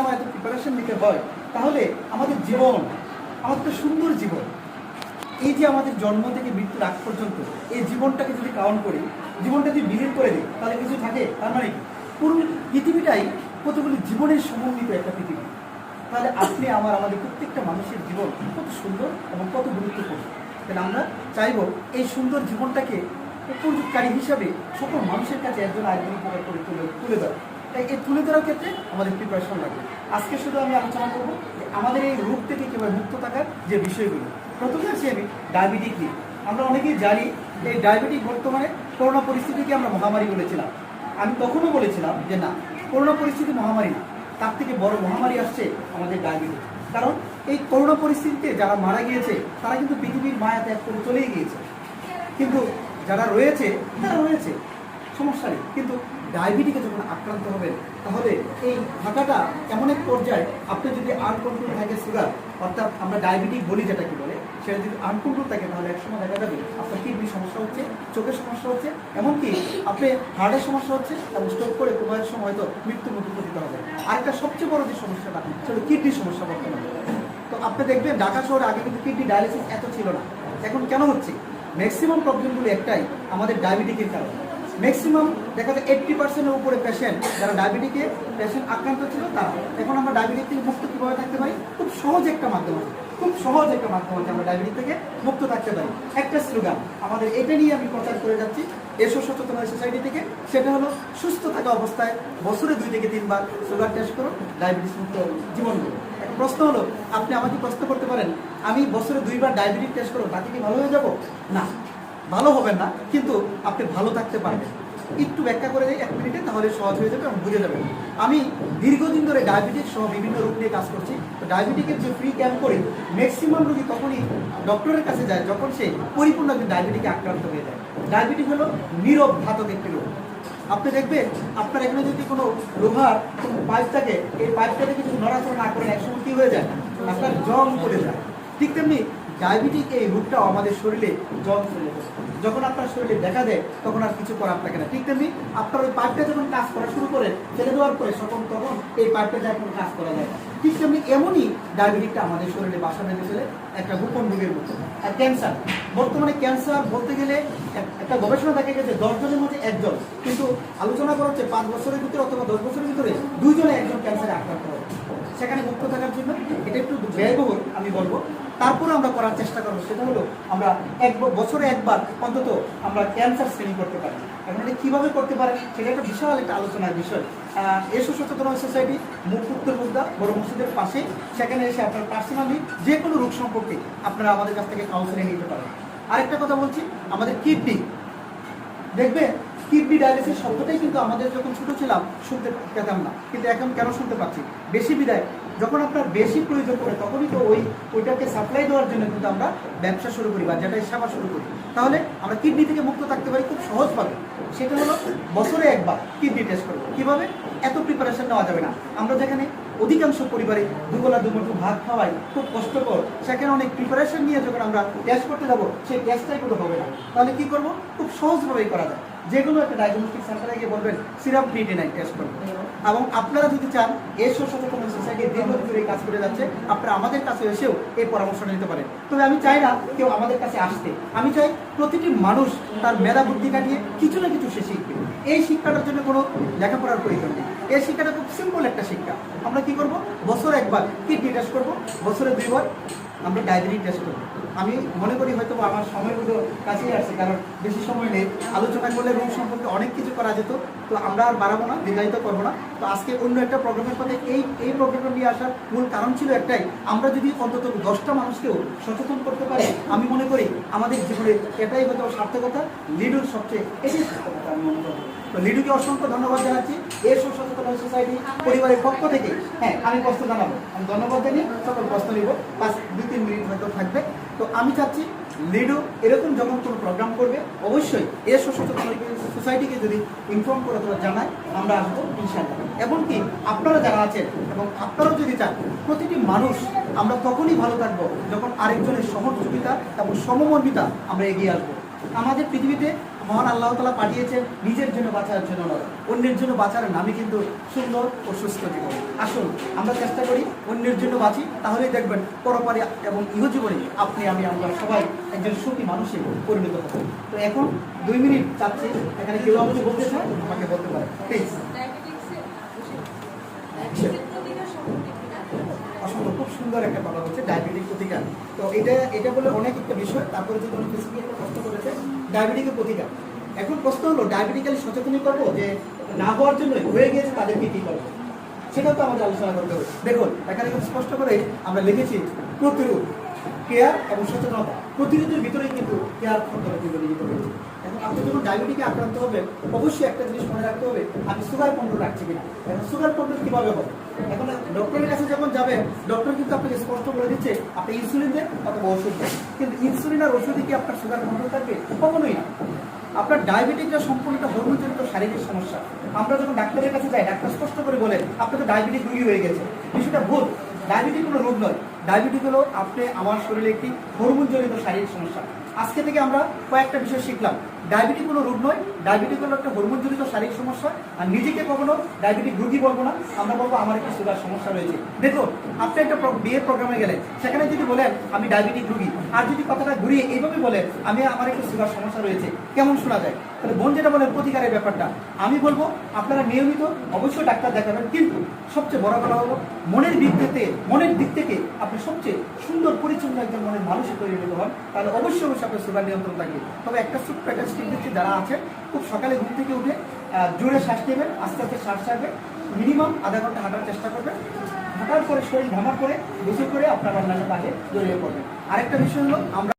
আমার এত প্রিপারেশন নিতে হয়, তাহলে আমাদের জীবন, আমাদের তো সুন্দর জীবন। এই যে আমাদের জন্ম থেকে মৃত্যুর আগ পর্যন্ত, এই জীবনটাকে যদি কাউন্ট করি, জীবনটা যদি বিলীন করে দিই, তাহলে কিছু থাকে? তার মানে পুরো পৃথিবীটাই কতগুলি জীবনের সমন্বিত একটা পৃথিবী। তাহলে আপনি, আমার, আমাদের প্রত্যেকটা মানুষের জীবন কত সুন্দর এবং কত গুরুত্বপূর্ণ। তাহলে আমরা চাইব, এই সুন্দর জীবনটাকে উপযোগকারী হিসাবে সকল মানুষের কাছে একজন উপকার করে তুলে তুলে ধরা। তাই এই তুলে ধরার ক্ষেত্রে আমাদের প্রিপারেশন লাগবে। আজকে শুধু আমি আলোচনা করব আমাদের এই রোগ থেকে কীভাবে মুক্ত থাকার যে বিষয়গুলো। প্রথমে আছি আমি ডায়াবেটিক নিয়ে। আমরা অনেকেই জানি এই ডায়াবেটিক বর্তমানে করোনা পরিস্থিতিকে আমরা মহামারী বলেছিলাম। আমি তখনও বলেছিলাম যে না, করোনা পরিস্থিতি মহামারী না। তার থেকে বড় মহামারী আসছে আমাদের ডায়াবেটিস কারণ এই করোনা পরিস্থিতিতে যারা মারা গিয়েছে, তারা কিন্তু পৃথিবীর মায়া ত্যাগ করে চলেই গিয়েছে। কিন্তু যারা রয়েছে, তারা রয়েছে। সমস্যা নেই। কিন্তু ডায়াবেটিকে যখন আক্রান্ত হবেন, তাহলে এই থাকাটা এমন এক পর্যায়ে আপনি যদি আনকন্ট্রোল থাকে সুগার অর্থাৎ আমরা ডায়াবেটিক বলি যেটা কি বলে, সেটা যদি আনকন্ট্রোল থাকে, তাহলে একসময় দেখা যাবে আপনার কিডনির সমস্যা হচ্ছে, চোখের সমস্যা হচ্ছে, এমনকি আপনি হার্টের সমস্যা হচ্ছে, এবং স্ট্রোক করে প্রবাহের সময় হয়তো মৃত্যু মুখে পতিত হবে আরেকটা সবচেয়ে বড় যে সমস্যাটা, সেটা কিডনির সমস্যা বর্তমানে। তো আপনি দেখবেন, ঢাকা শহরে আগে কিন্তু কিডনি ডায়ালিসিস এত ছিল না। এখন কেন হচ্ছে? ম্যাক্সিমাম প্রবলেমগুলো একটাই আমাদের ডায়াবেটিকের কারণে। ম্যাক্সিমাম দেখা যায় এইট্টি পার্সেন্টের উপরে পেশেন্ট যারা ডায়াবেটিকে পেশেন্ট আক্রান্ত ছিল তারা। এখন আমরা ডায়াবেটিক থেকে মুক্ত কীভাবে থাকতে পারি? খুব সহজ একটা মাধ্যম আছে। খুব সহজ একটা মাধ্যম আছে আমরা ডায়াবেটিক থেকে মুক্ত থাকতে পারি। একটা স্লোগান আমাদের এটা নিয়ে আমি প্রচার করে যাচ্ছি এসো সচেতন সোসাইটি থেকে। সেটা হলো, সুস্থ থাকা অবস্থায় বছরে দুই থেকে তিনবার সুগার টেস্ট করো ডায়াবেটিস মুক্ত জীবন। একটা প্রশ্ন হলো, আপনি আমাকে প্রশ্ন করতে পারেন, আমি বছরে দুইবার ডায়াবেটিক টেস্ট করো বাকি কি ভালো হয়ে যাব? না। ভালো হবেন না, কিন্তু আপনি ভালো থাকতে পারবেন। একটু ব্যাখ্যা করে দিই এক মিনিটে, তাহলে সহজ হয়ে যাবে এবং বুঝে যাবেন। আমি দীর্ঘদিন ধরে ডায়াবেটিক সহ বিভিন্ন রোগ নিয়ে কাজ করছি। তো ডায়াবেটিকের যে ফ্রি ক্যাম্প করি ম্যাক্সিমাম রোগী তখনই ডক্টরের কাছে যায়, যখন সে পরিপূর্ণ একজন ডায়াবেটিকে আক্রান্ত হয়ে যায়। ডায়াবেটিক হলো নীরব ঘাতক একটি রোগ। আপনি দেখবেন, আপনার এখানে যদি কোনো লোহার কোনো পাইপ থাকে, এই পাইপটা কিছু নড়াচড়া না করেন একসময় কি হয়ে যায়? আপনার জং পড়ে যায়। ঠিক তেমনি ডায়াবেটিক এই রোগটাও আমাদের শরীরে জং চলে যায়। যখন আপনার শরীরে দেখা দেয়, তখন আর কিছু করার থাকে না। ঠিক তেমনি আপনার ওই পাইপটা যখন কাজ করা শুরু করে ফেলে দেওয়ার পরে তখন তখন এই পাইপটা যায়, কোনো কাজ করা যায় না। ঠিক তেমনি এমনই ডায়াবেটিকটা আমাদের শরীরে বাসা বেঁধে ফেলে একটা গোপন রোগের মতো আর ক্যান্সার। বর্তমানে ক্যান্সার বলতে গেলে একটা গবেষণা দেখা গেছে দশজনের মধ্যে একজন। কিন্তু আলোচনা করা হচ্ছে পাঁচ বছরের ভিতরে অথবা দশ বছরের ভিতরে দুইজনে একজন ক্যান্সারে আক্রান্ত হবে সেখানে মুক্ত থাকার জন্য এটা একটু ব্যয়বহুল আমি বলব। তারপরে আমরা করার চেষ্টা করব, সেটা হলো আমরা এক বছরে একবার অন্তত আমরা ক্যান্সার স্ক্রিনিং করতে পারি। এখন এটা কীভাবে করতে পারে, সেটা একটা বিশাল একটা আলোচনার বিষয়। এসো সচেতন সোসাইটি, মুখ উত্তর মুদ্রা বড় মসজিদের পাশে, সেখানে এসে আপনার পার্সোনালি যে কোনো রোগ সম্পর্কে আপনারা আমাদের কাছ থেকে কাউন্সিলিং নিতে পারেন। আরেকটা কথা বলছি, আমাদের কিডনি দেখবে কিডনি ডায়ালিসিস শব্দটাই কিন্তু আমাদের যখন ছোট ছিলাম শুনতে পেতাম না। কিন্তু এখন কেন শুনতে পাচ্ছি? বেশি বিদায়। যখন আপনার বেশি প্রয়োজন পড়ে, তখনই তো ওই, ওইটাকে সাপ্লাই দেওয়ার জন্য কিন্তু আমরা ব্যবসা শুরু করি বা যেটা সেবা শুরু করি। তাহলে আমরা কিডনি থেকে মুক্ত থাকতে পারি খুব সহজভাবে। সেটা হলো বছরে একবার কিডনি টেস্ট করব। কীভাবে? এত প্রিপারেশন নেওয়া যাবে না। আমরা যেখানে অধিকাংশ পরিবারে দুবেলা দুমুঠো ভাত খাওয়াই, খুব কষ্টকর। সেখানে অনেক প্রিপারেশন নিয়ে যখন আমরা টেস্ট করতে যাব, সেই টেস্টটাই কোনো হবে না। তাহলে কি করব? খুব সহজভাবেই করা যায়। যে কোনো একটা ডায়াগনস্টিক সেন্টারে গিয়ে বলবেন সিরাপ ডিটি নাইন টেস্ট করব। এবং আপনারা যদি চান এসো সচেতন সোসাইটি দীর্ঘদিন ধরে কাজ করে যাচ্ছে, আপনারা আমাদের কাছে এসেও এই পরামর্শটা নিতে পারেন। তবে আমি চাই না কেউ আমাদের কাছে আসতে। আমি চাই প্রতিটি মানুষ তার মেধা বুদ্ধি কাটিয়ে কিছু না কিছু সে শিখবে। এই শিক্ষাটার জন্য কোনো লেখাপড়ার প্রয়োজন নেই। এই শিক্ষাটা খুব সিম্পল একটা শিক্ষা। আমরা কি করব? বছরে একবার কিডনি টেস্ট করব, বছরে দুইবার আমরা ডায়াবেটিক টেস্ট করব। আমি মনে করি হয়তো আমার সময়গুলো কাছেই আসছে, কারণ বেশি সময় নেই। আলোচনা করলে রোগ সম্পর্কে অনেক কিছু করা যেত, তো আমরা আর বাড়াবো না দীর্ঘায়িত করব না। তো আজকে অন্য একটা প্রোগ্রামের পথে এই এই প্রোগ্রামটা নিয়ে আসার মূল কারণ ছিল একটাই, আমরা যদি অন্তত দশটা মানুষকেও সচেতন করতে পারি, আমি মনে করি আমাদের জীবনে এটাই হয়তো সার্থকতা, লিডুর সবচেয়ে এটাই সার্থকতা, আমি মনে করি। লিডুকে অসংখ্য ধন্যবাদ জানাচ্ছি। এর সচেতন সোসাইটি পরিবারের পক্ষ থেকে। হ্যাঁ আমি প্রশ্ন জানাব। আমি ধন্যবাদ জানিয়ে সকল প্রশ্ন নিব। পাঁচ দুই, তিন মিনিট হয়তো থাকবে। তো আমি চাচ্ছি লিডু এরকম যখন কোনো প্রোগ্রাম করবে, অবশ্যই এর সচেতন সোসাইটিকে যদি ইনফর্ম করে অথবা জানায়, আমরা আসব ইনশাল্লাহ এমনকি আপনারা যারা আছেন এবং আপনারাও যদি চান, প্রতিটি মানুষ আমরা তখনই ভালো থাকব যখন আরেকজনের সহযোগিতা এবং সমমর্মিতা আমরা এগিয়ে আসব। আমাদের পৃথিবীতে মহান আল্লাহ তালা পাঠিয়েছেন নিজের জন্য বাঁচার জন্য নয়, অন্যের জন্য বাঁচার নামই কিন্তু সুন্দর ও সুস্থ জীবন। আসুন, আমরা চেষ্টা করি অন্যের জন্য বাঁচি, তাহলেই দেখবেন পরপারে এবং ইহজীবনে আপনি, আমি, আমরা সবাই একজন সুখী মানুষে পরিণত হব। তো এখন দুই মিনিট চাচ্ছি এখানে কেউ আমাকে বলতে চায়? আমাকে বলতে পারে। প্লিজ অসম্ভব খুব সুন্দর একটা কথা হচ্ছে ডায়াবেটিক প্রতিকার। তো এটা এটা বলে অনেক একটা বিষয়, তারপরে যদি অনেক কিছু একটা প্রশ্ন করেছে ডায়াবেটিকের প্রতিকার। এখন প্রশ্ন হলো ডায়াবেটিক্যালি সচেতনই করব যে না হওয়ার জন্য হয়ে গিয়েছে তাদেরকে কি করব? সেটাও তো আমাদের আলোচনা করতে হবে। দেখুন, এখানে খুব স্পষ্ট করে আমরা লিখেছি, প্রতিরোধ কেয়ার এবং সচেতনতা। প্রতিরোধের ভিতরেই কিন্তু কেয়ার সম্পর্কে কিন্তু নিহিত রয়েছে এখন আপনি যখন ডায়াবেটিকে আক্রান্ত হবেন, অবশ্যই একটা জিনিস মনে রাখতে হবে, আমি সুগার কন্ট্রোল রাখছি কিনা? এখন সুগার কন্ট্রোল কীভাবে হবে? এখন ডক্টরের কাছে যখন যাবেন ডক্টর কিন্তু আপনাকে স্পষ্ট বলে দিচ্ছে, আপনি ইনসুলিন দেন অথবা ওষুধ দেন। কিন্তু ইনসুলিন আর ওষুধে কি আপনার সুগার কন্ট্রোল থাকবে? কখনোই না। আপনার ডায়াবেটিকটা সম্পূর্ণ একটা হরমোনজনিত শারীরিক সমস্যা। আমরা যখন ডাক্তারের কাছে যাই, ডাক্তার স্পষ্ট করে বলেন, আপনার তো ডায়াবেটিক রুগী হয়ে গেছে। বিষয়টা ভুল ডায়াবেটিক কোনো রোগ নয়। ডায়াবেটিক হলো আপনি আমার শরীরে একটি হরমোনজনিত শারীরিক সমস্যা। আজকে থেকে আমরা কয়েকটা বিষয় শিখলাম। ডায়াবেটিক কোনো রোগ নয়, ডায়াবেটিক হলো একটা হরমোনজনিত শারীরিক সমস্যা। আর নিজেকে কখনো ডায়াবেটিক রোগী বলব না, আমরা বলব আমার একটি সুগার সমস্যা রয়েছে। দেখুন আপনি একটা বিয়ের প্রোগ্রামে গেলেন, সেখানে যদি বলেন, আমি ডায়াবেটিক রোগী। আর যদি কথাটা ঘুরিয়ে এইভাবে বলেন, আমি, আমার একটু সুগার সমস্যা রয়েছে। কেমন শোনা যায়? তাহলে বোন যেটা বলেন, প্রতিকারের ব্যাপারটা। আমি বলব, আপনারা নিয়মিত অবশ্যই ডাক্তার দেখাবেন, কিন্তু সবচেয়ে বড় কথা হলো, মনের দিক থেকে মনের দিক থেকে আপনি সবচেয়ে সুন্দর পরিচ্ছন্ন একজন মনের মানুষে পরিণত হন তাহলে অবশ্যই অবশ্যই আপনার সুগার নিয়ন্ত্রণ থাকবে। তবে একটা ছোট্ট একটা স্টিক দিচ্ছি, যারা আছে খুব সকালে ঘুম থেকে উঠে জোরে শ্বাস নেবেন, আস্তে আস্তে শ্বাস ছাড়বে মিনিমাম আধা ঘণ্টা হাঁটার চেষ্টা করবেন। হাঁটার পরে, শরীর ঘামার করে বেশি করে আপনার রান্নাটা কাজে জড়িয়ে পড়বেন। আরেকটা বিষয় হলো, আমরা